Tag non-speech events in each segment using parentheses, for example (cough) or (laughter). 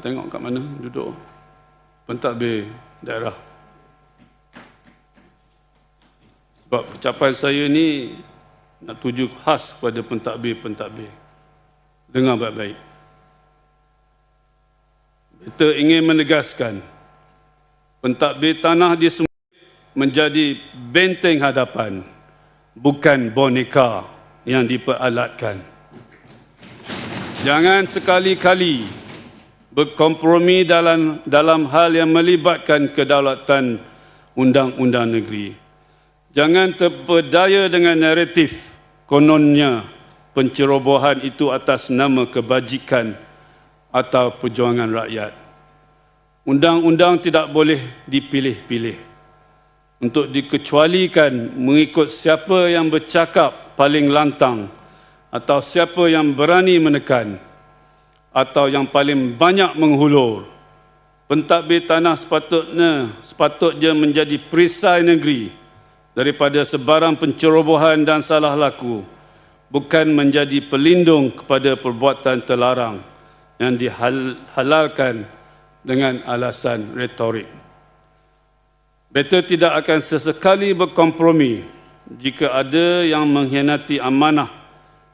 Tengok kat mana duduk. Pentadbir daerah. Sebab ucapan saya ni nak tuju khas kepada pentadbir-pentadbir. Dengar baik-baik. Kita ingin menegaskan pentadbir tanah di Semeru menjadi benteng hadapan bukan boneka yang diperalatkan. Jangan sekali-kali berkompromi dalam dalam hal yang melibatkan kedaulatan undang-undang negeri. Jangan terpedaya dengan naratif kononnya pencerobohan itu atas nama kebajikan atau perjuangan rakyat. Undang-undang tidak boleh dipilih-pilih untuk dikecualikan mengikut siapa yang bercakap paling lantang atau siapa yang berani menekan atau yang paling banyak menghulur. Pentadbir tanah sepatutnya sepatutnya menjadi perisai negeri daripada sebarang pencerobohan dan salah laku bukan menjadi pelindung kepada perbuatan terlarang yang dihalalkan dengan alasan retorik. Better tidak akan sesekali berkompromi jika ada yang mengkhianati amanah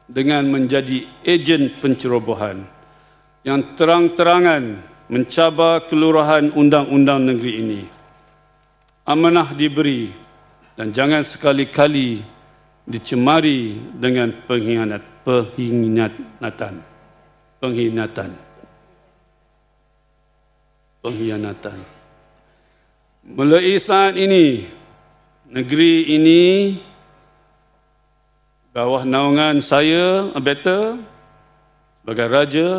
dengan menjadi ejen pencerobohan yang terang-terangan mencabar kelurahan undang-undang negeri ini. Amanah diberi dan jangan sekali-kali dicemari dengan pengkhianat, pengkhianatan. Pengkhianatan. Pengkhianatan. Mulai saat ini, negeri ini bawah naungan saya, better, sebagai raja,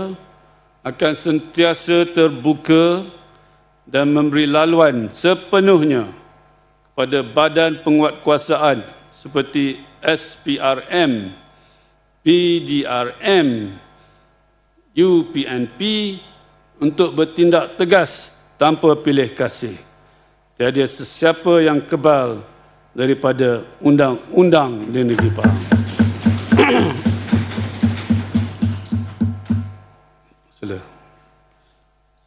akan sentiasa terbuka dan memberi laluan sepenuhnya pada badan penguatkuasaan seperti SPRM, PDRM, UPNP untuk bertindak tegas tanpa pilih kasih. Tiada sesiapa yang kebal daripada undang-undang di negeri Pahang. (clears throat) Sila.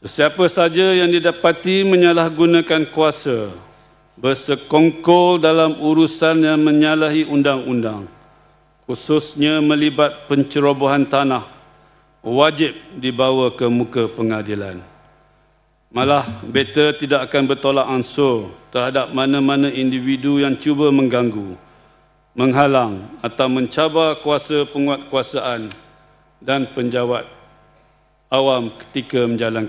Sesiapa saja yang didapati menyalahgunakan kuasa bersekongkol dalam urusan yang menyalahi undang-undang khususnya melibat pencerobohan tanah wajib dibawa ke muka pengadilan. Malah beta tidak akan bertolak ansur terhadap mana-mana individu yang cuba mengganggu, menghalang atau mencabar kuasa penguatkuasaan dan penjawat awam ketika menjalankan